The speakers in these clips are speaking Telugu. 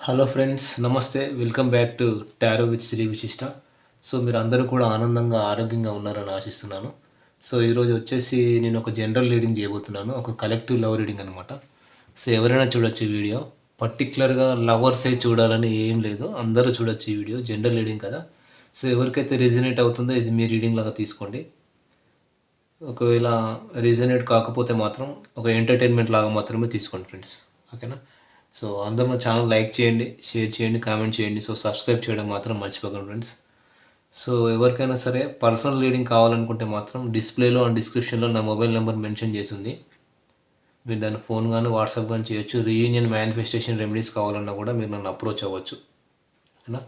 హలో ఫ్రెండ్స్ నమస్తే. Welcome back to tarot with Shri Vishishta so మీరు అందరూ కూడా ఆనందంగా ఆరోగ్యంగా ఉన్నారని ఆశిస్తున్నాను. సో ఈరోజు వచ్చేసి నేను ఒక జనరల్ రీడింగ్ చేయబోతున్నాను. ఒక కలెక్టివ్ లవ్ రీడింగ్ అనమాట సో ఎవరైనా చూడొచ్చు ఈ వీడియో. పర్టికులర్గా లవర్సే చూడాలని ఏం లేదు. అందరూ చూడొచ్చు ఈ వీడియో. జనరల్ రీడింగ్ కదా. సో ఎవరికైతే రిజనేట్ అవుతుందో ఇది మీ రీడింగ్ లాగా తీసుకోండి. ఒకవేళ రీజనేట్ కాకపోతే మాత్రం ఒక ఎంటర్టైన్మెంట్ లాగా మాత్రమే తీసుకోండి ఫ్రెండ్స్ ఓకేనా సో అందరూ నా ఛానల్ లైక్ చేయండి షేర్ చేయండి కామెంట్ చేయండి. సో సబ్స్క్రైబ్ చేయడం మాత్రం మర్చిపోకండి ఫ్రెండ్స్. సో ఎవరికైనా సరే పర్సనల్ రీడింగ్ కావాలనుకుంటే మాత్రం డిస్ప్లేలో అండ్ డిస్క్రిప్షన్లో నా మొబైల్ నెంబర్ మెన్షన్ చేసింది. మీరు దాన్ని ఫోన్ కానీ వాట్సాప్ కానీ చేయొచ్చు. రీయూనియన్ మేనిఫెస్టేషన్ రెమెడీస్ కావాలన్నా కూడా మీరు నన్ను అప్రోచ్ అవ్వచ్చు. ఓకేనా?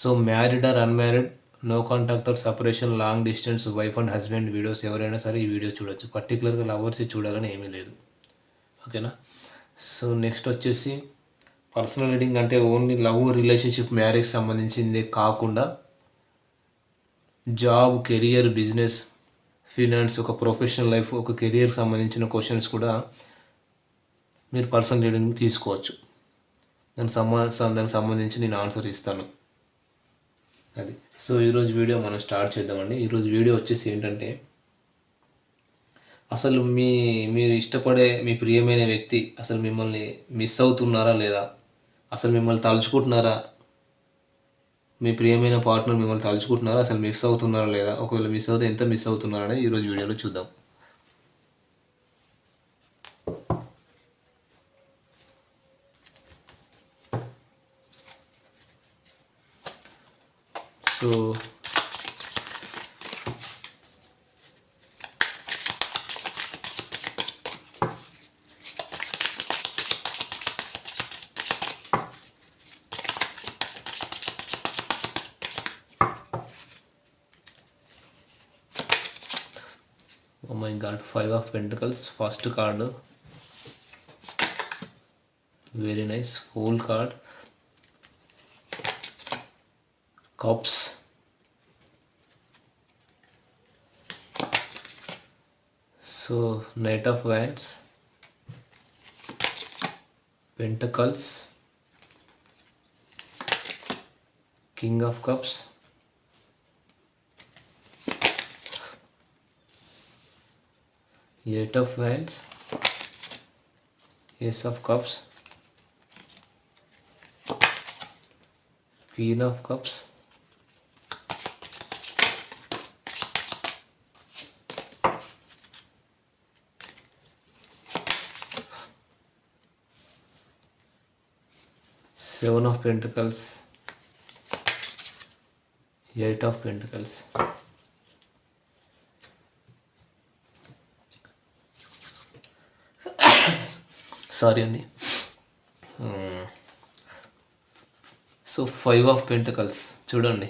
So married or unmarried no contact or separation long distance wife and husband videos ఎవరైనా సరే ఈ వీడియో చూడొచ్చు. పర్టికులర్గా లవర్స్ చూడాలని ఏమీ లేదు. ఓకేనా? సో నెక్స్ట్ వచ్చేసి పర్సనల్ రీడింగ్ అంటే ఓన్లీ లవ్ రిలేషన్షిప్ మ్యారేజ్ సంబంధించిందే కాకుండా జాబ్ కెరియర్ బిజినెస్ ఫినాన్స్ ఒక ప్రొఫెషనల్ లైఫ్ ఒక కెరియర్కి సంబంధించిన క్వశ్చన్స్ కూడా మీరు పర్సనల్ రీడింగ్ తీసుకోవచ్చు. దానికి సంబంధ దానికి సంబంధించి నేను ఆన్సర్ ఇస్తాను. అది. సో ఈరోజు వీడియో మనం స్టార్ట్ చేద్దామండి. ఈరోజు వీడియో వచ్చేసి ఏంటంటే అసలు మీ మీరు ఇష్టపడే మీ ప్రియమైన వ్యక్తి అసలు మిమ్మల్ని మిస్ అవుతున్నారా లేదా? అసలు మిమ్మల్ని తలుచుకుంటున్నారా? మీ ప్రియమైన పార్ట్నర్ మిమ్మల్ని తలుచుకుంటున్నారా? అసలు మిస్ అవుతున్నారా లేదా? ఒకవేళ మిస్ అవుతే ఎంత మిస్ అవుతున్నారా ఈరోజు వీడియోలో చూద్దాం. So that five of pentacles. First card very nice full card. Cups. So knight of wands. Pentacles. King of cups. Eight of Wands, Ace of Cups, Queen of Cups, Seven of Pentacles, Eight of Pentacles. Sorry అండి. సో ఫైవ్ ఆఫ్ పెంటకల్స్ చూడండి.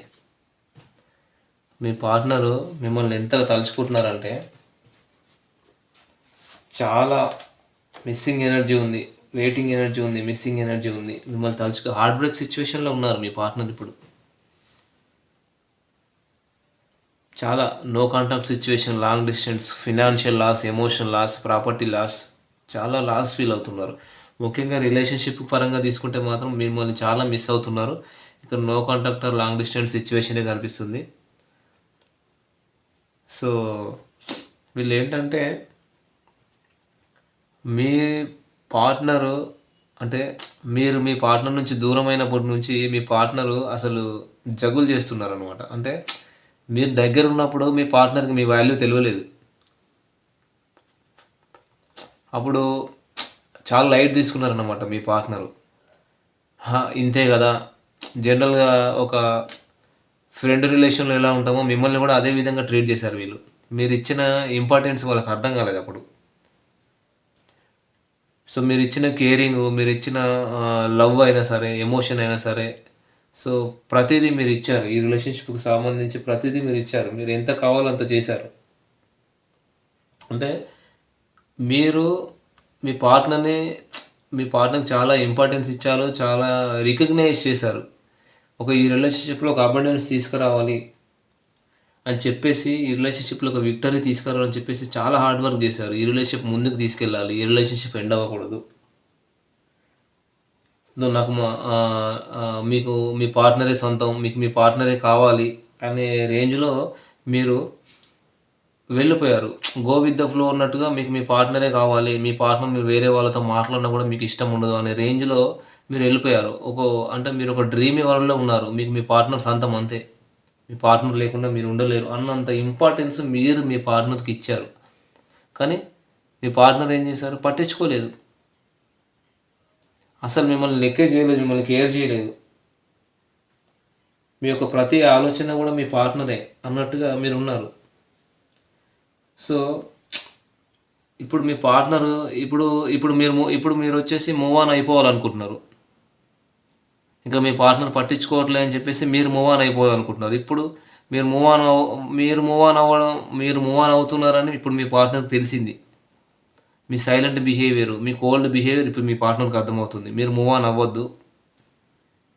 మీ పార్ట్నరు మిమ్మల్ని ఎంత తలుచుకుంటున్నారంటే చాలా మిస్సింగ్ ఎనర్జీ ఉంది వెయిటింగ్ ఎనర్జీ ఉంది మిస్సింగ్ ఎనర్జీ ఉంది. మిమ్మల్ని తలుచుకు హార్ట్ బ్రేక్ సిచ్యువేషన్లో ఉన్నారు మీ పార్ట్నర్ ఇప్పుడు. చాలా no contact situation long distance financial loss emotion loss property loss. చాలా లాస్ ఫీల్ అవుతున్నారు. ముఖ్యంగా రిలేషన్షిప్ పరంగా తీసుకుంటే మాత్రం మిమ్మల్ని చాలా మిస్ అవుతున్నారు. ఇక్కడ no contact or long distance సిచ్యువేషనే కనిపిస్తుంది. సో వీళ్ళు ఏంటంటే మీ పార్ట్నరు అంటే మీరు మీ పార్ట్నర్ నుంచి దూరమైనప్పటి నుంచి మీ పార్ట్నరు అసలు జగులు చేస్తున్నారు అనమాట అంటే మీరు దగ్గర ఉన్నప్పుడు మీ పార్ట్నర్కి మీ వాల్యూ తెలియలేదు. అప్పుడు చాలా లైట్ తీసుకున్నారన్నమాట మీ పార్ట్నరు. ఇంతే కదా. జనరల్గా ఒక ఫ్రెండ్ రిలేషన్లో ఎలా ఉంటామో మిమ్మల్ని కూడా అదే విధంగా ట్రీట్ చేశారు వీళ్ళు. మీరు ఇచ్చిన ఇంపార్టెన్స్ వాళ్ళకి అర్థం కాలేదు అప్పుడు. సో మీరు ఇచ్చిన కేరింగ్ మీరు ఇచ్చిన లవ్ అయినా సరే ఎమోషన్ అయినా సరే సో ప్రతిదీ మీరు ఇచ్చారు. ఈ రిలేషన్షిప్కి సంబంధించి ప్రతిదీ మీరు ఇచ్చారు. మీరు ఎంత కావాలో అంత చేశారు. అంటే మీరు మీ పార్ట్నర్ని మీ పార్ట్నర్కి చాలా ఇంపార్టెన్స్ ఇచ్చారు చాలా రికగ్నైజ్ చేశారు. ఒక ఈ రిలేషన్షిప్లో ఒక అబండెన్స్ తీసుకురావాలి అని చెప్పేసి ఈ రిలేషన్షిప్లో ఒక విక్టరీ తీసుకురావాలని చెప్పేసి చాలా హార్డ్ వర్క్ చేశారు. ఈ రిలేషన్షిప్ ముందుకు తీసుకెళ్ళాలి ఈ రిలేషన్షిప్ ఎండ్ అవ్వకూడదు. నాకు మా మీకు మీ పార్ట్నరే సొంతం మీకు మీ పార్ట్నరే కావాలి అనే రేంజ్లో మీరు వెళ్ళిపోయారు. గో విత్ ద ఫ్లో ఉన్నట్టుగా మీకు మీ పార్ట్నరే కావాలి మీ పార్ట్నర్ మీరు వేరే వాళ్ళతో మాట్లాడినా కూడా మీకు ఇష్టం ఉండదు అనే రేంజ్లో మీరు వెళ్ళిపోయారు. ఒక అంటే మీరు ఒక డ్రీమీ వరల్డ్లో ఉన్నారు. మీకు మీ పార్ట్నర్ సొంతం అంతే. మీ పార్ట్నర్ లేకుండా మీరు ఉండలేరు. అన్నంత ఇంపార్టెన్స్ మీరు మీ పార్ట్నర్కి ఇచ్చారు. కానీ మీ పార్ట్నర్ ఏం చేశారు? పట్టించుకోలేదు. అసలు మిమ్మల్ని లెక్కే చేయలేదు మిమ్మల్ని కేర్ చేయలేదు. మీ యొక్క ప్రతి ఆలోచన కూడా మీ పార్ట్నరే అన్నట్టుగా మీరు ఉన్నారు. సో ఇప్పుడు మీ పార్ట్నర్ ఇప్పుడు ఇప్పుడు మీరు ఇప్పుడు మీరు వచ్చేసి మూవ్ ఆన్ అయిపోవాలనుకుంటున్నారు. ఇంకా మీ పార్ట్నర్ పట్టించుకోవట్లే అని చెప్పేసి మీరు మూవ్ ఆన్ అయిపోవాలనుకుంటున్నారు. ఇప్పుడు మీరు మూవ్ ఆన్ అవ మీరు మూవ్ ఆన్ అవ్వడం మీరు మూవ్ ఆన్ అవుతున్నారని ఇప్పుడు మీ పార్ట్నర్కి తెలిసింది. మీ సైలెంట్ బిహేవియర్ మీ కోల్డ్ బిహేవియర్ ఇప్పుడు మీ పార్ట్నర్కి అర్థమవుతుంది. మీరు మూవ్ ఆన్ అవ్వద్దు.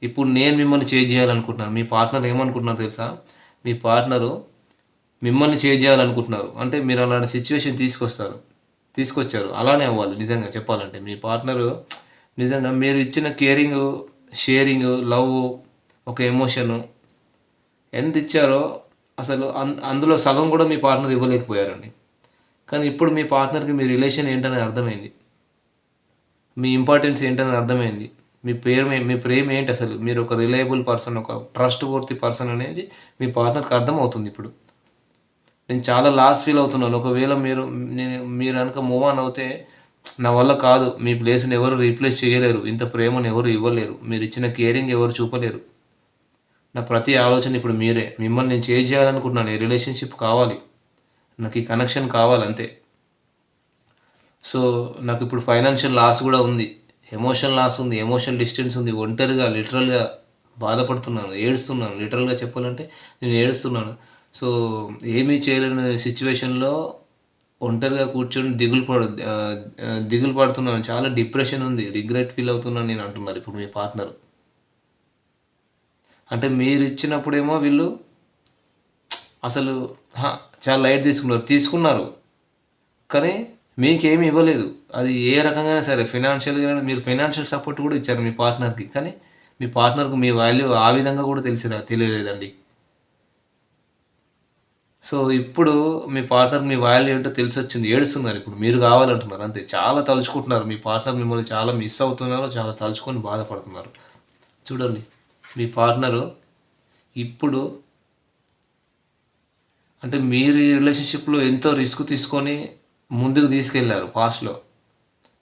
ఇప్పుడు నేను మిమ్మల్ని చేంజ్ చేయాలనుకుంటున్నాను. మీ పార్ట్నర్ ఏమనుకుంటున్నారు తెలుసా? మీ పార్ట్నరు మిమ్మల్ని చేంజ్ చేయాలనుకుంటున్నారు. అంటే మీరు అలాంటి సిచ్యువేషన్ తీసుకొస్తారు. తీసుకొచ్చారు. అలానే అవ్వాలి నిజంగా చెప్పాలంటే. మీ పార్ట్నరు నిజంగా మీరు ఇచ్చిన కేరింగ్ షేరింగ్ లవ్ ఒక ఎమోషను ఎంత ఇచ్చారో అసలు అందులో సగం కూడా మీ పార్ట్నర్ ఇవ్వలేకపోయారండి. కానీ ఇప్పుడు మీ పార్ట్నర్కి మీ రిలేషన్ ఏంటని అర్థమైంది. మీ ఇంపార్టెన్స్ ఏంటని అర్థమైంది. మీ పేరు మీ- మీ ప్రేమ ఏంటి అసలు? మీరు ఒక రిలయబుల్ పర్సన్ ఒక ట్రస్ట్ వర్తి పర్సన్ అనేది మీ పార్ట్నర్కి అర్థమవుతుంది ఇప్పుడు. నేను చాలా లాస్ ఫీల్ అవుతున్నాను. ఒకవేళ మీరు నేను మీరు కనుక మూవ్ ఆన్ అవుతే నా వల్ల కాదు. మీ ప్లేస్ని ఎవరు రీప్లేస్ చేయలేరు. ఇంత ప్రేమను ఎవరు ఇవ్వలేరు. మీరు ఇచ్చిన కేరింగ్ ఎవరు చూపలేరు. నా ప్రతి ఆలోచన ఇప్పుడు మీరే. మిమ్మల్ని నేను చేంజ్ చేయాలనుకుంటున్నాను. ఈ రిలేషన్షిప్ కావాలి. నాకు ఈ కనెక్షన్ కావాలి అంతే. సో నాకు ఇప్పుడు ఫైనాన్షియల్ లాస్ కూడా ఉంది. ఎమోషన్ లాస్ ఉంది. ఎమోషన్ డిస్టెన్స్ ఉంది. ఒంటరిగా లిటరల్గా బాధపడుతున్నాను. ఏడుస్తున్నాను. లిటరల్గా చెప్పాలంటే నేను ఏడుస్తున్నాను. సో ఏమీ చేయలేని సిచ్యువేషన్లో ఒంటరిగా కూర్చొని దిగులు పడు దిగులు పడుతున్నాను. చాలా డిప్రెషన్ ఉంది. రిగ్రెట్ ఫీల్ అవుతున్నాను నేను అంటున్నారు ఇప్పుడు మీ పార్ట్నర్. అంటే మీరు ఇచ్చినప్పుడేమో వీళ్ళు అసలు చాలా లైట్ తీసుకున్నారు. తీసుకున్నారు. కానీ మీకేమి ఇవ్వలేదు. అది ఏ రకంగా సరే ఫినాన్షియల్గా మీరు ఫైనాన్షియల్ సపోర్ట్ కూడా ఇచ్చారు మీ పార్ట్నర్కి. కానీ మీ పార్ట్నర్కి మీ వాల్యూ ఆ విధంగా కూడా తెలిసిన తెలియలేదండి. సో ఇప్పుడు మీ పార్ట్నర్ మీ వాల్యూ ఏంటో తెలిసి వచ్చింది ఏడుస్తున్నారు ఇప్పుడు మీరు కావాలంటున్నారు అంతే. చాలా తలుచుకుంటున్నారు. మీ పార్ట్నర్ మిమ్మల్ని చాలా మిస్ అవుతున్నారు చాలా తలుచుకొని బాధపడుతున్నారు. చూడండి మీ పార్ట్నరు ఇప్పుడు అంటే మీరు ఈ రిలేషన్షిప్లో ఎంతో రిస్క్ తీసుకొని ముందుకు తీసుకెళ్ళారు పాస్ట్లో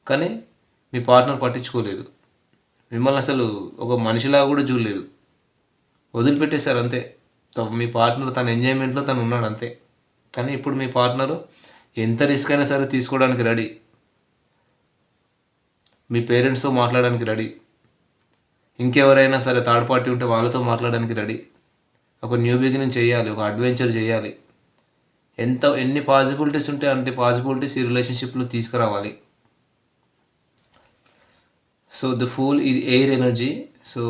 కానీ మీ పార్ట్నర్ పట్టించుకోలేదు. మిమ్మల్ని అసలు ఒక మనిషిలా కూడా చూడలేదు. వదిలిపెట్టేశారు అంతే. మీ పార్ట్నర్ తన ఎంజాయ్మెంట్లో తను ఉన్నాడు అంతే. కానీ ఇప్పుడు మీ పార్ట్నరు ఎంత రిస్క్ అయినా సరే తీసుకోవడానికి రెడీ. మీ పేరెంట్స్తో మాట్లాడడానికి రెడీ. ఇంకెవరైనా సరే థర్డ్ పార్టీ ఉంటే వాళ్ళతో మాట్లాడడానికి రెడీ. ఒక న్యూ బిగినింగ్ చేయాలి ఒక అడ్వెంచర్ చేయాలి. ఎంత ఎన్ని పాజిబిలిటీస్ ఉంటే అన్ని పాజిబిలిటీస్ ఈ రిలేషన్షిప్లో తీసుకురావాలి. సో ద ఫూల్ ఇది air energy. So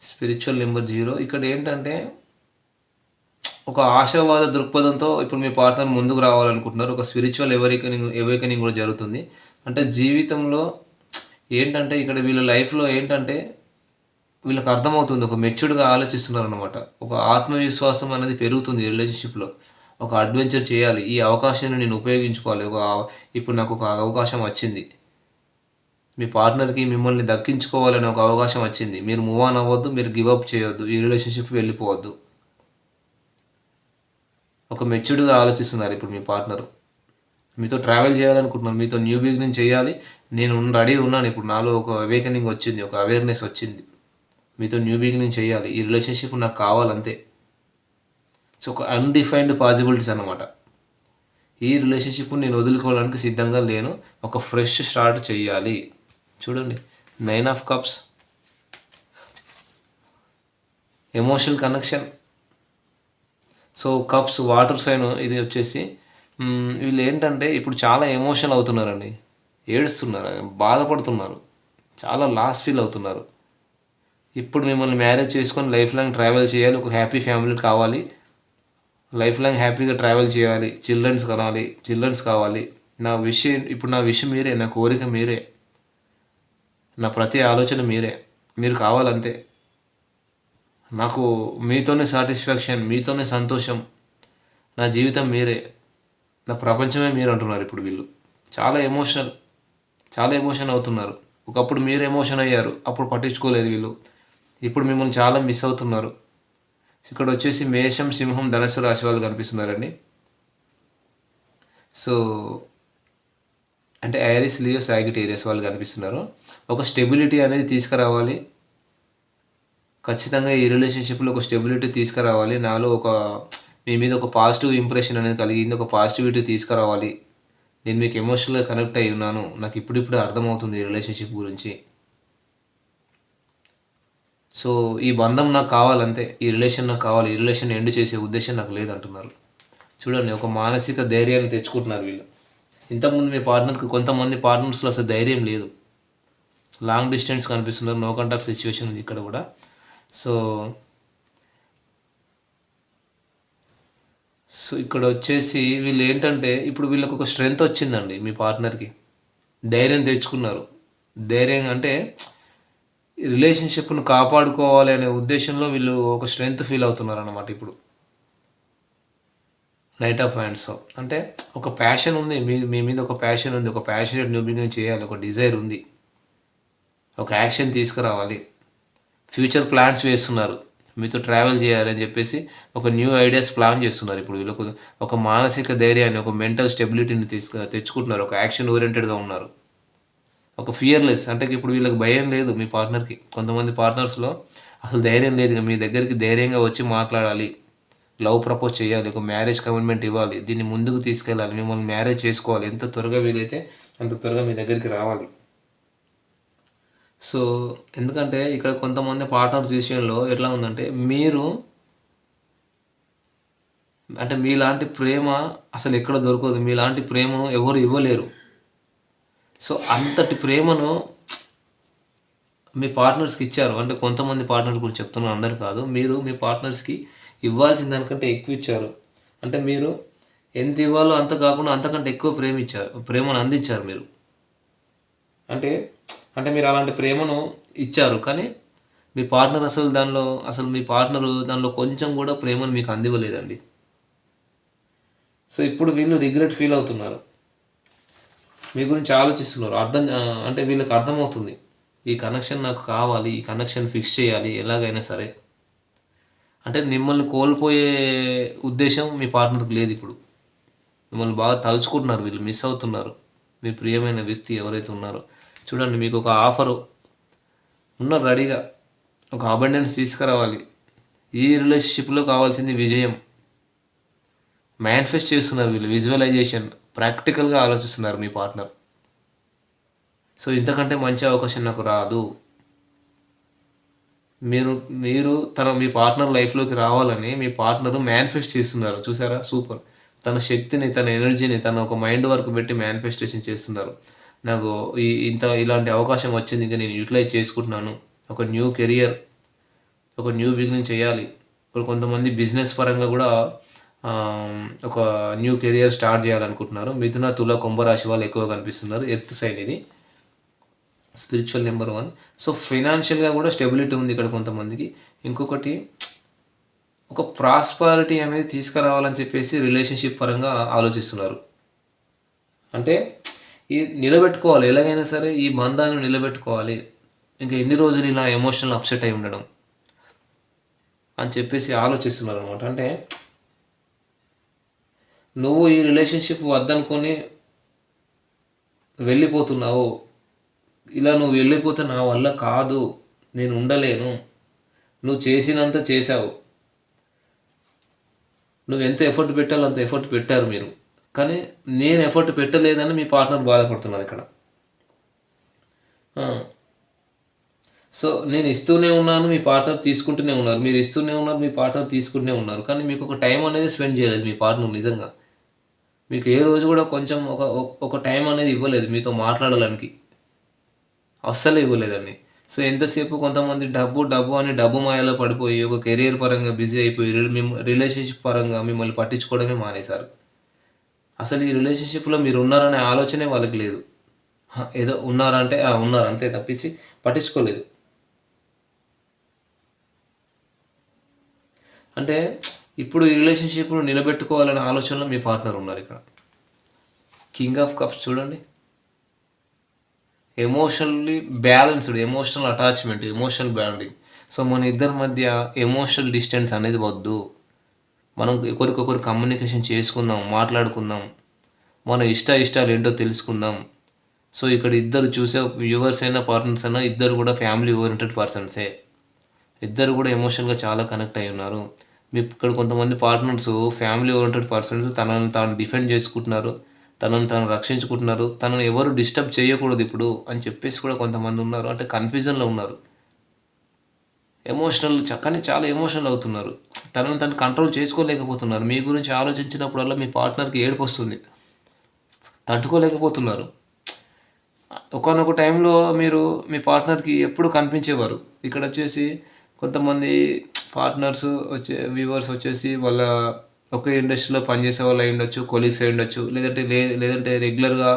spiritual number zero ఇక్కడ ఏంటంటే ఒక ఆశావాద దృక్పథంతో ఇప్పుడు మీ పార్ట్నర్ ముందుకు రావాలనుకుంటున్నారు. ఒక స్పిరిచువల్ ఎవరికనింగ్ ఎవరికనింగ్ కూడా జరుగుతుంది. అంటే జీవితంలో ఏంటంటే ఇక్కడ వీళ్ళ లైఫ్లో ఏంటంటే వీళ్ళకి అర్థమవుతుంది. ఒక మెచ్యూర్డ్గా ఆలోచిస్తున్నారు అనమాట ఒక ఆత్మవిశ్వాసం అనేది పెరుగుతుంది రిలేషన్షిప్లో ఒక అడ్వెంచర్ చేయాలి. ఈ అవకాశాన్ని నేను ఉపయోగించుకోవాలి. ఒక ఇప్పుడు నాకు ఒక అవకాశం వచ్చింది. మీ పార్ట్నర్కి మిమ్మల్ని దక్కించుకోవాలనే ఒక అవకాశం వచ్చింది. మీరు మూవ్ ఆన్ అవ్వద్దు మీరు గివ్ అప్ చేయొద్దు ఈ రిలేషన్షిప్ వెళ్ళిపోవద్దు. ఒక మెచ్యూర్డ్గా ఆలోచిస్తున్నారు ఇప్పుడు మీ పార్ట్నర్ మీతో ట్రావెల్ చేయాలనుకుంటున్నాను మీతో న్యూ బిగినింగ్ చేయాలి. నేను రెడీ ఉన్నాను. ఇప్పుడు నాలో ఒక అవేకనింగ్ వచ్చింది ఒక అవేర్నెస్ వచ్చింది. మీతో న్యూ బిగినింగ్ చేయాలి. ఈ రిలేషన్షిప్ నాకు కావాలంతే. సో ఒక అన్డిఫైన్డ్ పాసిబిలిటీస్ అనమాట ఈ రిలేషన్షిప్ నేను వదులుకోవడానికి సిద్ధంగా లేను. ఒక ఫ్రెష్ స్టార్ట్ చేయాలి. చూడండి nine of cups emotional connection so cups water sign ఇది వచ్చేసి వీళ్ళు ఏంటంటే ఇప్పుడు చాలా ఎమోషనల్ అవుతున్నారండి. ఏడుస్తున్నారు బాధపడుతున్నారు. చాలా లాస్ ఫీల్ అవుతున్నారు. ఇప్పుడు మిమ్మల్ని మ్యారేజ్ చేసుకొని లైఫ్ లాంగ్ ట్రావెల్ చేయాలి ఒక హ్యాపీ ఫ్యామిలీ కావాలి. లైఫ్ లాంగ్ హ్యాపీగా ట్రావెల్ చేయాలి చిల్డ్రన్స్ కనాలి చిల్డ్రన్స్ కావాలి. నా విషయం ఇప్పుడు నా విషయం మీరే నా కోరిక మీరే. నా ప్రతి ఆలోచన మీరే. మీరు కావాలంతే. నాకు మీతోనే సాటిస్ఫాక్షన్ మీతోనే సంతోషం. నా జీవితం మీరే. నా ప్రపంచమే మీరు అంటున్నారు ఇప్పుడు వీళ్ళు. చాలా ఎమోషనల్ చాలా ఎమోషన్ అవుతున్నారు. ఒకప్పుడు మీరు ఎమోషన్ అయ్యారు అప్పుడు పట్టించుకోలేదు వీళ్ళు. ఇప్పుడు మిమ్మల్ని చాలా మిస్ అవుతున్నారు. ఇక్కడ వచ్చేసి మేషం సింహం ధనస్సు రాశి వాళ్ళు కనిపిస్తున్నారండి. సో అంటే ఐరిస్ లియో సాగిటేరియస్ వాళ్ళు కనిపిస్తున్నారు. ఒక స్టెబిలిటీ అనేది తీసుకురావాలి. ఖచ్చితంగా ఈ రిలేషన్షిప్లో ఒక స్టెబిలిటీ తీసుకురావాలి. నాలో ఒక మీ మీద ఒక పాజిటివ్ ఇంప్రెషన్ అనేది కలిగింది. ఒక పాజిటివిటీ తీసుకురావాలి. నేను మీకు ఎమోషనల్గా కనెక్ట్ అయి ఉన్నాను. నాకు ఇప్పుడిప్పుడు అర్థమవుతుంది ఈ రిలేషన్షిప్ గురించి. సో ఈ బంధం నాకు కావాలంతే ఈ రిలేషన్ నాకు కావాలి. ఈ రిలేషన్ ఎండ్ చేసే ఉద్దేశం నాకు లేదంటున్నారు. చూడండి ఒక మానసిక ధైర్యాన్ని తెచ్చుకుంటున్నారు వీళ్ళు. ఇంతకుముందు మీ పార్ట్నర్కి కొంతమంది పార్ట్నర్స్లో అసలు ధైర్యం లేదు. లాంగ్ డిస్టెన్స్ కనిపిస్తున్నారు నో కాంటాక్ట్ సిచ్యువేషన్ ఉంది ఇక్కడ కూడా. సో సో ఇక్కడ వచ్చేసి వీళ్ళు ఏంటంటే ఇప్పుడు వీళ్ళకి ఒక స్ట్రెంగ్త్ వచ్చిందండి మీ పార్ట్నర్కి ధైర్యం తెచ్చుకున్నారు. ధైర్యం అంటే రిలేషన్షిప్ను కాపాడుకోవాలి అనే ఉద్దేశంలో వీళ్ళు ఒక స్ట్రెంగ్త్ ఫీల్ అవుతున్నారు అన్నమాట ఇప్పుడు. నైట్ ఆఫ్ హ్యాండ్స్ అంటే ఒక ప్యాషన్ ఉంది మీ మీ మీద ఒక ప్యాషన్ ఉంది ఒక ప్యాషనేట్ న్యూ బిగినింగ్ చేయాలి ఒక డిజైర్ ఉంది. ఒక యాక్షన్ తీసుకురావాలి. ఫ్యూచర్ ప్లాన్స్ వేస్తున్నారు. మీతో ట్రావెల్ చేయాలని చెప్పేసి ఒక న్యూ ఐడియాస్ ప్లాన్ చేస్తున్నారు. ఇప్పుడు వీళ్ళకు ఒక మానసిక ధైర్యాన్ని ఒక మెంటల్ స్టెబిలిటీని తీసుకు తెచ్చుకుంటున్నారు. ఒక యాక్షన్ ఓరియంటెడ్గా ఉన్నారు. ఒక ఫియర్లెస్ అంటే ఇప్పుడు వీళ్ళకి భయం లేదు మీ పార్ట్నర్కి. కొంతమంది పార్ట్నర్స్లో అసలు ధైర్యం లేదు మీ దగ్గరికి ధైర్యంగా వచ్చి మాట్లాడాలి. లవ్ ప్రపోజ్ చేయాలి. ఒక మ్యారేజ్ కమిట్మెంట్ ఇవ్వాలి. దీన్ని ముందుకు తీసుకెళ్ళాలి. మిమ్మల్ని మ్యారేజ్ చేసుకోవాలి. ఎంత త్వరగా వీలైతే అంత త్వరగా మీ దగ్గరికి రావాలి. సో ఎందుకంటే ఇక్కడ కొంతమంది పార్ట్నర్స్ విషయంలో ఎట్లా ఉందంటే మీరు అంటే మీలాంటి ప్రేమ అసలు ఎక్కడ దొరకదు. మీలాంటి ప్రేమను ఎవరు ఇవ్వలేరు. సో అంతటి ప్రేమను మీ పార్ట్నర్స్కి ఇచ్చారు. అంటే కొంతమంది పార్ట్నర్ గురించి చెప్తున్నాను అందరు కాదు. మీరు మీ పార్ట్నర్స్కి ఇవ్వాల్సిన దానికంటే ఎక్కువ ఇచ్చారు. అంటే మీరు ఎంత ఇవ్వాలో అంత కాకుండా అంతకంటే ఎక్కువ ప్రేమ ఇచ్చారు ప్రేమను అందించారు మీరు. అంటే అంటే మీరు అలాంటి ప్రేమను ఇచ్చారు కానీ మీ పార్ట్నర్ అసలు దానిలో అసలు మీ పార్ట్నర్ దానిలో కొంచెం కూడా ప్రేమను మీకు అందివ్వలేదండి. సో ఇప్పుడు వీళ్ళు రిగ్రెట్ ఫీల్ అవుతున్నారు. మీ గురించి ఆలోచిస్తున్నారు. అర్థం అంటే వీళ్ళకి అర్థమవుతుంది. ఈ కనెక్షన్ నాకు కావాలి ఈ కనెక్షన్ ఫిక్స్ చేయాలి ఎలాగైనా సరే. అంటే మిమ్మల్ని కోల్పోయే ఉద్దేశం మీ పార్ట్నర్కి లేదు ఇప్పుడు. మిమ్మల్ని బాగా తలుచుకుంటున్నారు వీళ్ళు మిస్ అవుతున్నారు. మీ ప్రియమైన వ్యక్తి ఎవరైతే ఉన్నారో. చూడండి మీకు ఒక ఆఫరు. ఉన్న రెడీగా. ఒక అబండెన్స్ తీసుకురావాలి. ఈ రిలేషన్షిప్లో కావాల్సింది విజయం. మేనిఫెస్ట్ చేస్తున్నారు వీళ్ళు విజువలైజేషన్. ప్రాక్టికల్గా ఆలోచిస్తున్నారు మీ పార్ట్నర్. సో ఇంతకంటే మంచి అవకాశం నాకు రాదు. మీరు మీరు తన మీ పార్ట్నర్ లైఫ్లోకి రావాలని మీ పార్ట్నర్ మేనిఫెస్ట్ చేస్తున్నారు. చూసారా? సూపర్. తన శక్తిని తన ఎనర్జీని తన ఒక మైండ్ వర్క్ పెట్టి మేనిఫెస్టేషన్ చేస్తున్నారు. నాకు ఈ ఇంత ఇలాంటి అవకాశం వచ్చింది ఇంకా నేను యూటిలైజ్ చేసుకుంటున్నాను. ఒక న్యూ కెరియర్ ఒక న్యూ బిగినింగ్ చేయాలి. ఇప్పుడు కొంతమంది బిజినెస్ పరంగా కూడా ఒక న్యూ కెరియర్ స్టార్ట్ చేయాలనుకుంటున్నారు. మిథున తుల కుంభరాశి వాళ్ళు ఎక్కువ కనిపిస్తున్నారు. ఎర్త్ సైడ్ ఇది. Spiritual number one. సో ఫైనాన్షియల్గా కూడా స్టెబిలిటీ ఉంది ఇక్కడ కొంతమందికి. ఇంకొకటి ఒక ప్రాస్పారిటీ అనేది తీసుకురావాలని చెప్పేసి రిలేషన్షిప్ పరంగా ఆలోచిస్తున్నారు. అంటే ఈ నిలబెట్టుకోవాలి. ఎలాగైనా సరే ఈ బంధాన్ని నిలబెట్టుకోవాలి. ఇంకా ఎన్ని రోజులు ఇలా ఎమోషనల్ అప్సెట్ అయి ఉండడం అని చెప్పేసి ఆలోచిస్తున్నారు అనమాట అంటే నువ్వు ఈ రిలేషన్షిప్ వద్దనుకొని వెళ్ళిపోతున్నావు. ఇలా నువ్వు వెళ్ళిపోతే నా వల్ల కాదు. నేను ఉండలేను. నువ్వు చేసినంత చేశావు. నువ్వు ఎంత ఎఫర్ట్ పెట్టాలో అంత ఎఫర్ట్ పెట్టారు మీరు. కానీ నేను ఎఫర్ట్ పెట్టలేదని మీ పార్ట్నర్ బాధపడుతున్నారు ఇక్కడ. సో నేను ఇస్తూనే ఉన్నాను మీ పార్ట్నర్ తీసుకుంటూనే ఉన్నారు. మీరు ఇస్తూనే ఉన్నారు మీ పార్ట్నర్ తీసుకుంటూనే ఉన్నారు. కానీ మీకు ఒక టైం అనేది స్పెండ్ చేయలేదు మీ పార్ట్నర్ నిజంగా. మీకు ఏ రోజు కూడా కొంచెం ఒక ఒక టైం అనేది ఇవ్వలేదు మీతో మాట్లాడడానికి అస్సలు ఇవ్వలేదండి. సో ఎంతసేపు కొంతమంది డబ్బు డబ్బు అని డబ్బు మాయలో పడిపోయి ఒక కెరీర్ పరంగా బిజీ అయిపోయి రిల్- రిలేషన్షిప్ పరంగా మిమ్మల్ని పట్టించుకోవడమే మానేశారు. అసలు ఈ రిలేషన్షిప్లో మీరు ఉన్నారనే ఆలోచనే వాళ్ళకి లేదు. ఏదో ఉన్నారంటే ఉన్నారు అంతే తప్పించి పట్టించుకోలేదు. అంటే ఇప్పుడు ఈ రిలేషన్షిప్ను నిలబెట్టుకోవాలనే ఆలోచనలో మీ పార్ట్నర్ ఉన్నారు ఇక్కడ. కింగ్ ఆఫ్ కప్స్ చూడండి. Emotionally balanced emotional attachment emotional bonding so మన ఇద్దరి మధ్య ఎమోషనల్ డిస్టెన్స్ అనేది వద్దు. మనం ఒకరికొకరు కమ్యూనికేషన్ చేసుకుందాం మాట్లాడుకుందాం. మన ఇష్ట ఇష్టాలు ఏంటో తెలుసుకుందాం. సో ఇక్కడ ఇద్దరు చూసే వ్యూవర్స్ అయినా పార్ట్నర్స్ అయినా ఇద్దరు కూడా ఫ్యామిలీ ఓరియంటెడ్ పర్సన్సే ఇద్దరు కూడా ఎమోషనల్గా చాలా కనెక్ట్ అయి ఉన్నారు. మీ ఇక్కడ కొంతమంది పార్ట్నర్స్ ఫ్యామిలీ ఓరియంటెడ్ పర్సన్స్ తనను తాను డిఫెండ్ చేసుకుంటున్నారు తనను తాను రక్షించుకుంటున్నారు తనను ఎవరు డిస్టర్బ్ చేయకూడదు ఇప్పుడు అని చెప్పేసి కూడా కొంతమంది ఉన్నారు. అంటే కన్ఫ్యూజన్లో ఉన్నారు. ఎమోషనల్ చక్కని చాలా ఎమోషనల్ అవుతున్నారు. తనను తను కంట్రోల్ చేసుకోలేకపోతున్నారు. మీ గురించి ఆలోచించినప్పుడల్లా మీ పార్ట్నర్కి ఏడుపు వస్తుంది. తట్టుకోలేకపోతున్నారు. ఒకనొక టైంలో మీరు మీ పార్ట్నర్కి ఎప్పుడు కనిపించేవారు? ఇక్కడ వచ్చేసి కొంతమంది పార్ట్నర్స్ వచ్చే వ్యూవర్స్ వచ్చేసి వాళ్ళ ఒకే ఇండస్ట్రీలో పనిచేసే వాళ్ళు అయి ఉండొచ్చు కొలీగ్స్ అయి ఉండొచ్చు లేదంటే లే లేదంటే రెగ్యులర్గా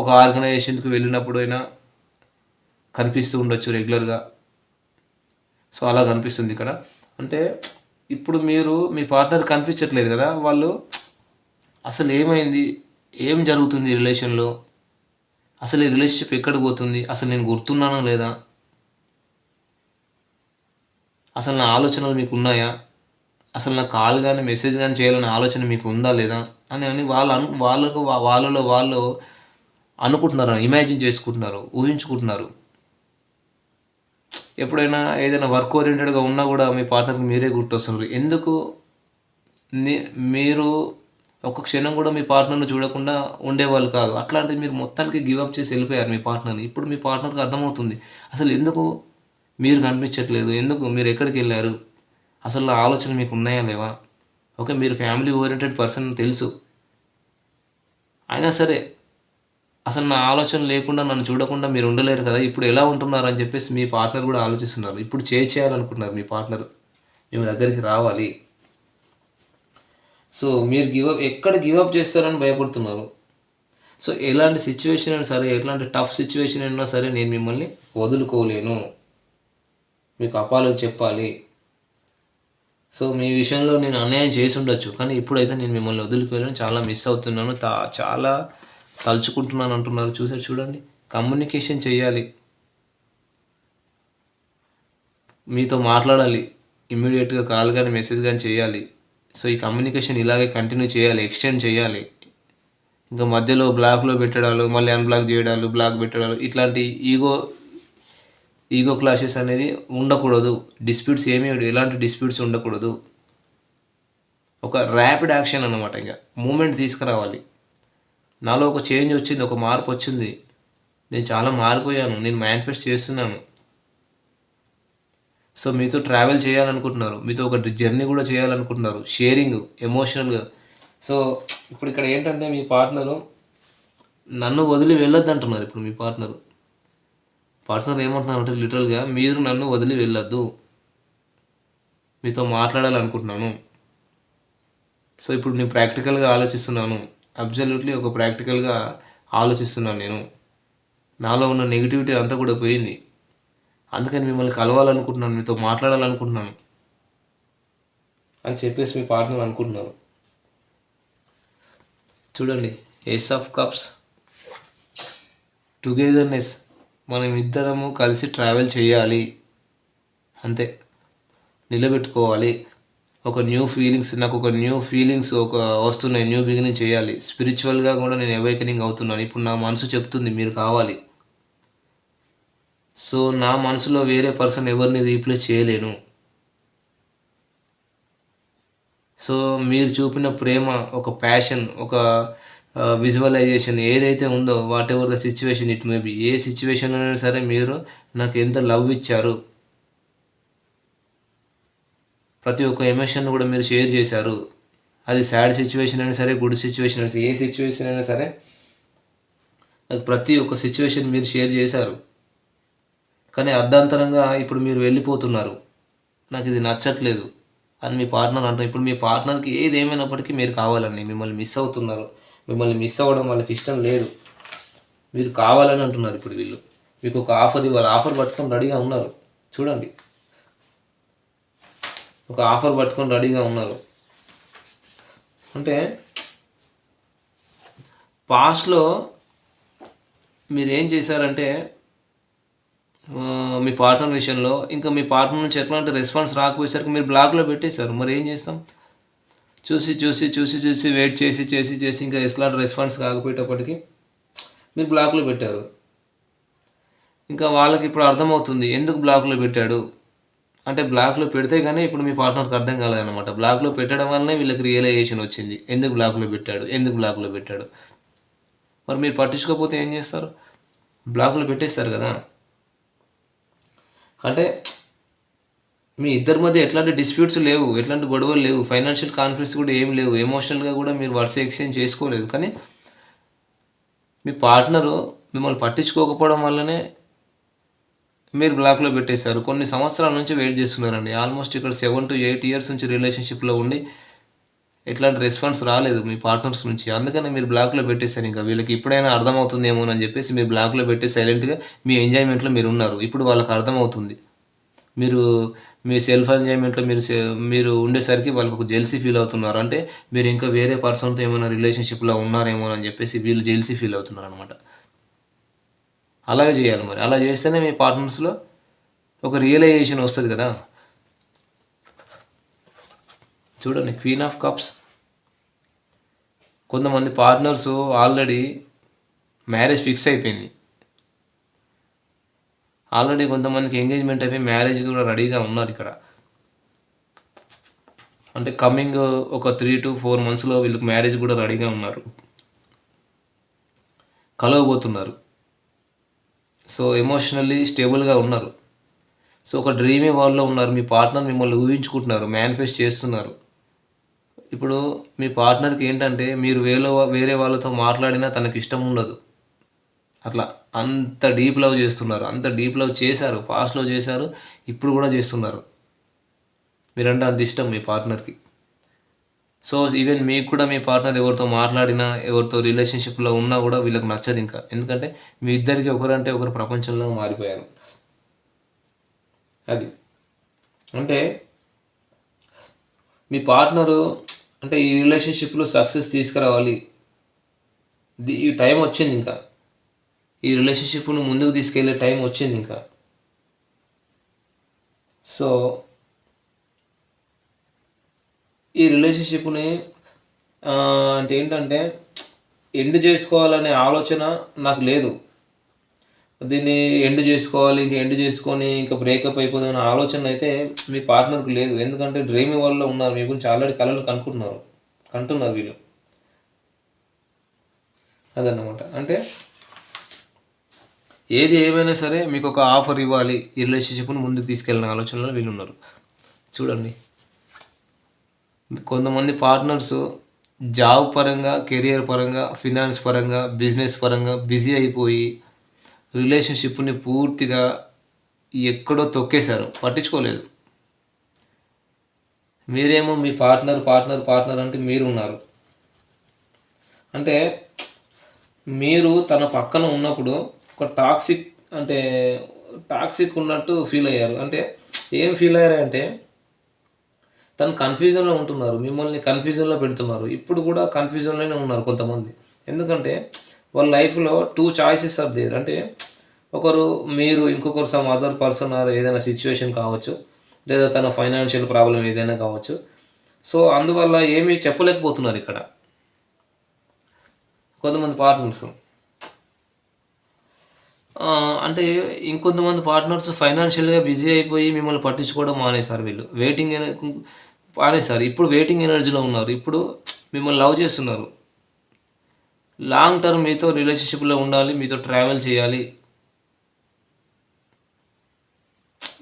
ఒక ఆర్గనైజేషన్కి వెళ్ళినప్పుడు అయినా కనిపిస్తూ ఉండొచ్చు రెగ్యులర్గా సో అలా కనిపిస్తుంది ఇక్కడ. అంటే ఇప్పుడు మీరు మీ పార్ట్నర్ కనిపించట్లేదు కదా వాళ్ళు అసలు ఏమైంది? ఏం జరుగుతుంది ఈ రిలేషన్లో అసలు ఈ రిలేషన్షిప్ ఎక్కడికి పోతుంది? అసలు నేను గుర్తున్నానా లేదా? అసలు నా ఆలోచనలు మీకు ఉన్నాయా? అసలు నా కాల్ కానీ మెసేజ్ కానీ చేయాలనే ఆలోచన మీకు ఉందా లేదా? అని అని వాళ్ళు అను వాళ్ళకు వాళ్ళలో వాళ్ళు అనుకుంటున్నారు? ఇమాజిన్ చేసుకుంటున్నారు ఊహించుకుంటున్నారు. ఎప్పుడైనా ఏదైనా వర్క్ ఓరియంటెడ్గా ఉన్నా కూడా మీ పార్ట్నర్కి మీరే గుర్తొస్తున్నారు. ఎందుకు మీరు ఒక క్షణం కూడా మీ పార్ట్నర్ని చూడకుండా ఉండేవాళ్ళు కాదు. అట్లాంటిది మీరు మొత్తానికి గివప్ చేసి వెళ్ళిపోయారు మీ పార్ట్నర్ని. ఇప్పుడు మీ పార్ట్నర్కి అర్థమవుతుంది. అసలు ఎందుకు మీరు కనిపించట్లేదు? ఎందుకు మీరు ఎక్కడికి వెళ్ళారు? అసలు నా ఆలోచన మీకు ఉన్నాయా లేవా? ఓకే మీరు ఫ్యామిలీ ఓరియంటెడ్ పర్సన్ తెలుసు. అయినా సరే అసలు నా ఆలోచన లేకుండా నన్ను చూడకుండా మీరు ఉండలేరు కదా. ఇప్పుడు ఎలా ఉంటున్నారు అని చెప్పేసి మీ పార్ట్నర్ కూడా ఆలోచిస్తున్నారు. ఇప్పుడు చే చేయాలనుకుంటున్నారు మీ పార్ట్నర్. మేము దగ్గరికి రావాలి. సో మీరు గివప్ ఎక్కడ గివప్ చేస్తారని భయపడుతున్నారు. సో ఎలాంటి సిచ్యువేషన్ అయినా సరే ఎలాంటి టఫ్ సిచ్యువేషన్ అయినా సరే నేను మిమ్మల్ని వదులుకోలేను. మీకు అపాలు చెప్పాలి. సో మీ విషయంలో నేను అన్యాయం చేసి ఉండొచ్చు. కానీ ఇప్పుడైతే నేను మిమ్మల్ని వదులుకోలేను. చాలా మిస్ అవుతున్నాను. తా చాలా తలుచుకుంటున్నాను అంటున్నారు చూసారు చూడండి. కమ్యూనికేషన్ చేయాలి. మీతో మాట్లాడాలి. ఇమ్మీడియట్గా కాల్ కానీ మెసేజ్ కానీ చేయాలి. సో ఈ కమ్యూనికేషన్ ఇలాగే కంటిన్యూ చేయాలి ఎక్స్టెండ్ చేయాలి. ఇంకా మధ్యలో బ్లాక్లో పెట్టడాలు మళ్ళీ అన్బ్లాక్ చేయడాలు బ్లాక్ పెట్టడాలు ఇట్లాంటి ఈగో ఈగో క్లాషెస్ అనేది ఉండకూడదు. డిస్ప్యూట్స్ ఏమీ ఎలాంటి డిస్ప్యూట్స్ ఉండకూడదు. ఒక ర్యాపిడ్ యాక్షన్ అన్నమాట ఇంకా. మూమెంట్ తీసుకురావాలి. నాలో ఒక చేంజ్ వచ్చింది ఒక మార్పు వచ్చింది. నేను చాలా మారిపోయాను నేను మేనిఫెస్ట్ చేస్తున్నాను. సో మీతో ట్రావెల్ చేయాలనుకుంటున్నారు మీతో ఒక జర్నీ కూడా చేయాలనుకుంటున్నారు షేరింగ్ ఎమోషనల్గా సో ఇప్పుడు ఇక్కడ ఏంటంటే మీ పార్ట్నరు నన్ను వదిలి వెళ్ళొద్దు అంటున్నారు ఇప్పుడు మీ పార్ట్నరు పార్ట్నర్ ఏమంటున్నారు అంటే లిటరల్గా మీరు నన్ను వదిలి వెళ్ళొద్దు. మీతో మాట్లాడాలనుకుంటున్నాను. సో ఇప్పుడు నేను ప్రాక్టికల్గా ఆలోచిస్తున్నాను. అబ్జల్యూట్లీ ఒక ప్రాక్టికల్గా ఆలోచిస్తున్నాను నేను. నాలో ఉన్న నెగిటివిటీ అంతా కూడా పోయింది. అందుకని మిమ్మల్ని కలవాలనుకుంటున్నాను మీతో మాట్లాడాలనుకుంటున్నాను అని చెప్పేసి మీ పార్ట్నర్ అనుకుంటున్నారు చూడండి ఏస్ ఆఫ్ కప్స్ టుగెదర్నెస్ మనం ఇద్దరము కలిసి ట్రావెల్ చేయాలి. అంతే. నిలబెట్టుకోవాలి. ఒక న్యూ ఫీలింగ్స్ నాకు ఒక న్యూ ఫీలింగ్స్ ఒక వస్తున్నాయి న్యూ బిగినింగ్ చేయాలి. స్పిరిచువల్గా కూడా నేను అవేకనింగ్ అవుతున్నాను. ఇప్పుడు నా మనసు చెప్తుంది మీరు కావాలి. సో నా మనసులో వేరే పర్సన్ ఎవరిని రీప్లేస్ చేయలేను. సో మీరు చూపిన ప్రేమ ఒక ప్యాషన్ ఒక విజువలైజేషన్ ఏదైతే ఉందో whatever the situation it may be a situation అయినా సరే మీరు నాకు ఎంత లవ్ ఇచ్చారు? ప్రతి ఒక్క ఎమోషన్ కూడా మీరు షేర్ చేశారు. అది సాడ్ సిచ్యువేషన్ అయినా సరే గుడ్ సిచ్యువేషన్ అయినా సరే ఏ సిచ్యువేషన్ అయినా సరే నాకు ప్రతి ఒక్క సిచ్యువేషన్ మీరు షేర్ చేశారు. కానీ అర్ధాంతరంగా ఇప్పుడు మీరు వెళ్ళిపోతున్నారు. నాకు ఇది నచ్చట్లేదు అని మీ పార్ట్నర్ అంటారు ఇప్పుడు మీ పార్ట్నర్కి ఏది ఏమైనప్పటికీ మీరు కావాలండి. మిమ్మల్ని మిస్ అవుతున్నారు. మిమ్మల్ని మిస్ అవ్వడం వాళ్ళకి ఇష్టం లేదు. మీరు కావాలని అంటున్నారు ఇప్పుడు వీళ్ళు. మీకు ఒక ఆఫర్ ఇవ్వాలి. ఆఫర్ పట్టుకొని రెడీగా ఉన్నారు. చూడండి. ఒక ఆఫర్ పట్టుకొని రెడీగా ఉన్నారు. అంటే పాస్ట్లో మీరు ఏం చేశారంటే మీ పార్ట్నర్ విషయంలో ఇంకా మీ పార్ట్నర్ నుంచి ఎట్లాంటి రెస్పాన్స్ రాకపోయేసరికి మీరు బ్లాక్లో పెట్టేశారు. మరి ఏం చేస్తాం? చూసి చూసి చూసి చూసి వెయిట్ చేసి చేసి చేసి ఇంకా ఎట్లాంటి రెస్పాన్స్ కాకపోయేటప్పటికి మీరు బ్లాక్లో పెట్టారు. ఇంకా వాళ్ళకి ఇప్పుడు అర్థమవుతుంది ఎందుకు బ్లాక్లో పెట్టాడు? అంటే బ్లాక్లో పెడితే కానీ ఇప్పుడు మీ పార్ట్నర్కి అర్థం కాలేదన్నమాట. బ్లాక్లో పెట్టడం వల్లనే వీళ్ళకి రియలైజేషన్ వచ్చింది. ఎందుకు బ్లాక్లో పెట్టాడు? ఎందుకు బ్లాక్లో పెట్టాడు? మరి మీరు పట్టించుకోకపోతే ఏం చేస్తారు? బ్లాక్లో పెట్టేస్తారు కదా. అంటే మీ ఇద్దరి మధ్య ఎట్లాంటి డిస్ప్యూట్స్ లేవు ఎట్లాంటి గొడవలు లేవు ఫైనాన్షియల్ కాన్ఫ్లిక్ట్స్ కూడా ఏం లేవు ఎమోషనల్గా కూడా మీరు వర్డ్స్ ఎక్స్చేంజ్ చేసుకోలేదు. కానీ మీ పార్ట్నరు మిమ్మల్ని పట్టించుకోకపోవడం వల్లనే మీరు బ్లాక్లో పెట్టేశారు. కొన్ని సంవత్సరాల నుంచి వెయిట్ చేస్తున్నారండి. ఆల్మోస్ట్ ఇక్కడ సెవెన్ టు ఎయిట్ ఇయర్స్ నుంచి రిలేషన్షిప్లో ఉండి ఎట్లాంటి రెస్పాన్స్ రాలేదు మీ పార్ట్నర్స్ నుంచి. అందుకని మీరు బ్లాక్లో పెట్టేశారు ఇంకా. వీళ్ళకి ఇప్పుడైనా అర్థమవుతుందేమో అని చెప్పేసి మీరు బ్లాక్లో పెట్టి సైలెంట్గా మీ ఎంజాయ్మెంట్లో మీరు ఉన్నారు. ఇప్పుడు వాళ్ళకి అర్థమవుతుంది. మీరు మీ సెల్ఫ్ ఎంజాయ్మెంట్లో మీరు మీరు ఉండేసరికి వాళ్ళకి ఒక జెల్సీ ఫీల్ అవుతున్నారు. అంటే మీరు ఇంకా వేరే పర్సన్తో ఏమైనా రిలేషన్షిప్లో ఉన్నారేమో అని చెప్పేసి వీళ్ళు జెల్సీ ఫీల్ అవుతున్నారు అనమాట అలాగే చేయాలి మరి. అలా చేస్తేనే మీ పార్ట్నర్స్లో ఒక రియలైజేషన్ వస్తుంది కదా. చూడండి క్వీన్ ఆఫ్ కప్స్ కొంతమంది పార్ట్నర్స్ ఆల్రెడీ మ్యారేజ్ ఫిక్స్ అయిపోయింది. ఆల్రెడీ కొంతమందికి ఎంగేజ్మెంట్ అయిపోయి మ్యారేజ్ కూడా రెడీగా ఉన్నారు ఇక్కడ. అంటే కమింగ్ ఒక త్రీ టు ఫోర్ మంత్స్లో వీళ్ళకి మ్యారేజ్ కూడా రెడీగా ఉన్నారు. కలవబోతున్నారు. సో ఎమోషనల్లీ స్టేబుల్గా ఉన్నారు. సో ఒక డ్రీమీ వాళ్ళలో ఉన్నారు. మీ పార్ట్నర్ మిమ్మల్ని ఊహించుకుంటున్నారు. మేనిఫెస్ట్ చేస్తున్నారు. ఇప్పుడు మీ పార్ట్నర్కి ఏంటంటే మీరు వేరే వేరే వాళ్ళతో మాట్లాడినా తనకి ఇష్టం ఉండదు. అట్లా అంత డీప్ లవ్ చేస్తున్నారు. అంత డీప్ లవ్ చేశారు. పాస్ట్లో చేశారు. ఇప్పుడు కూడా చేస్తున్నారు. మీరంటే అంత ఇష్టం మీ పార్ట్నర్కి సో ఈవెన్ మీకు కూడా మీ పార్ట్నర్ ఎవరితో మాట్లాడినా ఎవరితో రిలేషన్షిప్లో ఉన్నా కూడా వీళ్ళకి నచ్చదు ఇంకా. ఎందుకంటే మీ ఇద్దరికి ఒకరంటే ఒకరు ప్రపంచంలో మారిపోయారు. అది. అంటే మీ పార్ట్నరు అంటే ఈ రిలేషన్షిప్లో సక్సెస్ తీసుకురావాలి. ఈ టైం వచ్చింది ఇంకా. ఈ రిలేషన్షిప్ను ముందుకు తీసుకెళ్ళే టైం వచ్చింది ఇంకా. సో ఈ రిలేషన్షిప్ని అంటే ఏంటంటే ఎండ్ చేసుకోవాలనే ఆలోచన నాకు లేదు. దీన్ని ఎండ్ చేసుకోవాలి ఇంకా ఎండ్ చేసుకొని ఇంకా బ్రేకప్ అయిపోతుందనే ఆలోచన అయితే మీ పార్ట్నర్కి లేదు. ఎందుకంటే డ్రీమ్ వల్ల ఉన్నారు. మీ గురించి ఆల్రెడీ కలలు కనుక్కుంటున్నారు కంటున్నారు వీళ్ళు. అదన్నమాట. అంటే ఏది ఏమైనా సరే మీకు ఒక ఆఫర్ ఇవ్వాలి. ఈ రిలేషన్షిప్ని ముందుకు తీసుకెళ్ళిన ఆలోచనలో వీళ్ళు ఉన్నారు. చూడండి. కొంతమంది పార్ట్నర్స్ జాబ్ పరంగా కెరియర్ పరంగా ఫినాన్స్ పరంగా బిజినెస్ పరంగా బిజీ అయిపోయి రిలేషన్షిప్ని పూర్తిగా ఎక్కడో తొక్కేశారు. పట్టించుకోలేదు. మీరేమో మీ పార్ట్నర్ పార్ట్నర్ పార్ట్నర్ అంటే మీరు ఉన్నారు అంటే మీరు తన పక్కన ఉన్నప్పుడు ఒక టాక్సిక్ అంటే టాక్సిక్ ఉన్నట్టు ఫీల్ అయ్యారు. అంటే ఏం ఫీల్ అయ్యారంటే తను కన్ఫ్యూజన్లో ఉంటున్నారు మిమ్మల్ని కన్ఫ్యూజన్లో పెడుతున్నారు. ఇప్పుడు కూడా కన్ఫ్యూజన్లోనే ఉన్నారు కొంతమంది. ఎందుకంటే వాళ్ళ లైఫ్లో టూ చాయిసెస్ ఆర్ దేర్ అంటే ఒకరు మీరు ఇంకొకరు సమ్ అదర్ పర్సన్ ఆర్ ఏదైనా సిచ్యువేషన్ కావచ్చు లేదా తన ఫైనాన్షియల్ ప్రాబ్లం ఏదైనా కావచ్చు. సో అందువల్ల ఏమీ చెప్పలేకపోతున్నారు ఇక్కడ. కొంతమంది పార్ట్నర్స్ అంటే ఇంకొంతమంది పార్ట్నర్స్ ఫైనాన్షియల్గా బిజీ అయిపోయి మిమ్మల్ని పట్టించుకోవడం మానేశారు వీళ్ళు. వెయిటింగ్ పారేశారు. ఇప్పుడు వెయిటింగ్ ఎనర్జీలో ఉన్నారు. ఇప్పుడు మిమ్మల్ని లవ్ చేస్తున్నారు. లాంగ్ టర్మ్ మీతో రిలేషన్షిప్లో ఉండాలి మీతో ట్రావెల్ చేయాలి.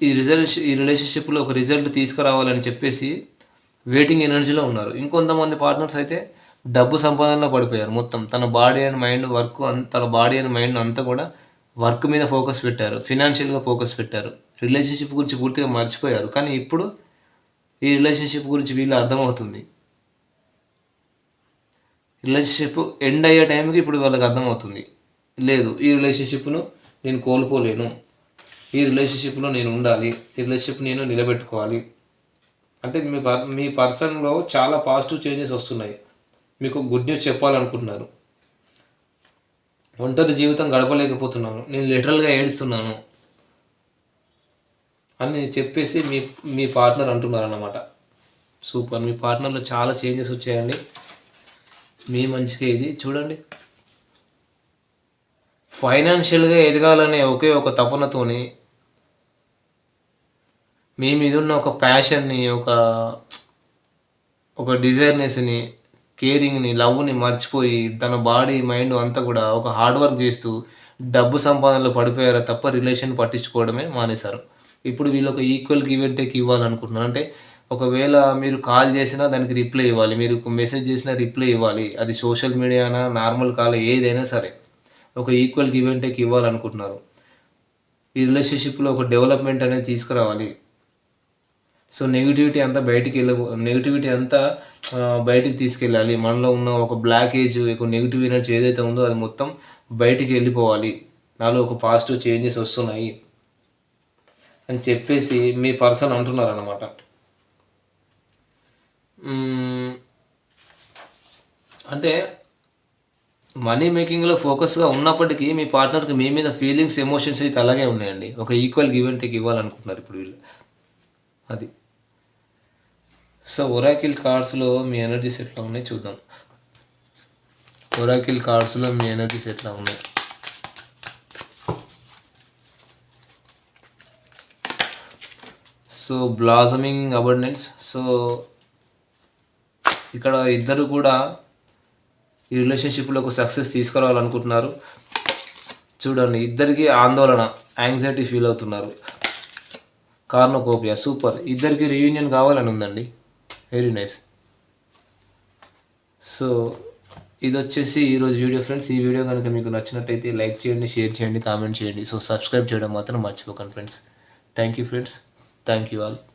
ఈ రిజల్ట్ ఈ రిలేషన్షిప్లో ఒక రిజల్ట్ తీసుకురావాలని చెప్పేసి వెయిటింగ్ ఎనర్జీలో ఉన్నారు. ఇంకొంతమంది పార్ట్నర్స్ అయితే డబ్బు సంపాదనలో పడిపోయారు మొత్తం. తన బాడీ అండ్ మైండ్ వర్క్ తన బాడీ అండ్ మైండ్ అంతా కూడా వర్క్ మీద ఫోకస్ పెట్టారు. ఫినాన్షియల్గా ఫోకస్ పెట్టారు. రిలేషన్షిప్ గురించి పూర్తిగా మర్చిపోయారు. కానీ ఇప్పుడు ఈ రిలేషన్షిప్ గురించి వీళ్ళు అర్థమవుతుంది. రిలేషన్షిప్ ఎండ్ అయ్యే టైంకి ఇప్పుడు వాళ్ళకి అర్థమవుతుంది. లేదు ఈ రిలేషన్షిప్ను నేను కోల్పోలేను. ఈ రిలేషన్షిప్లో నేను ఉండాలి. ఈ రిలేషన్షిప్ నేను నిలబెట్టుకోవాలి. అంటే మీ పర్ మీ పర్సన్లో చాలా పాజిటివ్ చేంజెస్ వస్తున్నాయి. మీకు గుడ్ న్యూస్ చెప్పాలనుకుంటున్నారు. ఒంటరి జీవితం గడపలేకపోతున్నాను. నేను లిటరల్గా ఏడుస్తున్నాను. అని చెప్పేసి మీ మీ పార్ట్నర్ అంటున్నారు అన్నమాట సూపర్ మీ పార్ట్నర్లో చాలా చేంజెస్ వచ్చాయండి. మీ మంచిగా ఇది. చూడండి. ఫైనాన్షియల్గా ఎదగాలనే ఒకే ఒక తపనతోని మీ మీద ఉన్న ఒక ప్యాషన్ని ఒక ఒక డిజైర్నెస్ని కేరింగ్ని లవ్ని మర్చిపోయి తన బాడీ మైండ్ అంతా కూడా ఒక హార్డ్ వర్క్ చేస్తూ డబ్బు సంపాదనలో పడిపోయారా తప్ప రిలేషన్ పట్టించుకోవడమే మానేశారు. ఇప్పుడు వీళ్ళు ఒక ఈక్వల్ గివ్ అండ్ టేక్ ఇవ్వాలనుకుంటున్నారు. అంటే ఒకవేళ మీరు కాల్ చేసినా దానికి రిప్లై ఇవ్వాలి. మీరు మెసేజ్ చేసినా రిప్లై ఇవ్వాలి. అది సోషల్ మీడియానా నార్మల్ కాల్ ఏదైనా సరే ఒక ఈక్వల్ గివ్ అండ్ టేక్ ఇవ్వాలనుకుంటున్నారు. ఈ రిలేషన్షిప్లో ఒక డెవలప్మెంట్ అనేది తీసుకురావాలి. సో నెగిటివిటీ అంతా బయటికి వెళ్ళ నెగిటివిటీ అంతా బయటికి తీసుకెళ్ళాలి. మనలో ఉన్న ఒక బ్లాకేజ్ ఒక నెగిటివ్ ఎనర్జీ ఏదైతే ఉందో అది మొత్తం బయటికి వెళ్ళిపోవాలి. నాలో ఒక పాజిటివ్ చేంజెస్ వస్తున్నాయి. అని చెప్పేసి మీ పర్సన్ అంటున్నారు అన్నమాట అంటే మనీ మేకింగ్లో ఫోకస్గా ఉన్నప్పటికీ మీ పార్ట్నర్కి మీ మీద ఫీలింగ్స్ ఎమోషన్స్ అయితే అలాగే ఉన్నాయండి. ఒక ఈక్వల్ గివ్ అండ్ టేక్ ఇవ్వాలనుకుంటున్నారు ఇప్పుడు వీళ్ళు. అది. సో ఒరాకిల్ కార్డ్స్లో మీ ఎనర్జీస్ ఎట్లా ఉన్నాయి చూద్దాం. ఒరాకిల్ కార్డ్స్లో మీ ఎనర్జీస్ ఎట్లా ఉన్నాయి? సో బ్లాజమింగ్ అబండెన్స్ సో ఇక్కడ ఇద్దరు కూడా ఈ రిలేషన్షిప్లో ఒక సక్సెస్ తీసుకురావాలనుకుంటున్నారు. చూడండి ఇద్దరికి ఆందోళన యాంగ్జైటీ ఫీల్ అవుతున్నారు. కార్నోకోపియా సూపర్. ఇద్దరికి రీయూనియన్ కావాలని ఉందండి. వెరీ నైస్ సో ఇది వచ్చేసి ఈరోజు వీడియో ఫ్రెండ్స్. ఈ వీడియో కనుక మీకు నచ్చినట్టయితే లైక్ చేయండి షేర్ చేయండి కామెంట్ చేయండి. సో సబ్స్క్రైబ్ చేయడం మాత్రం మర్చిపోకండి friends. Thank you friends thank you all thank you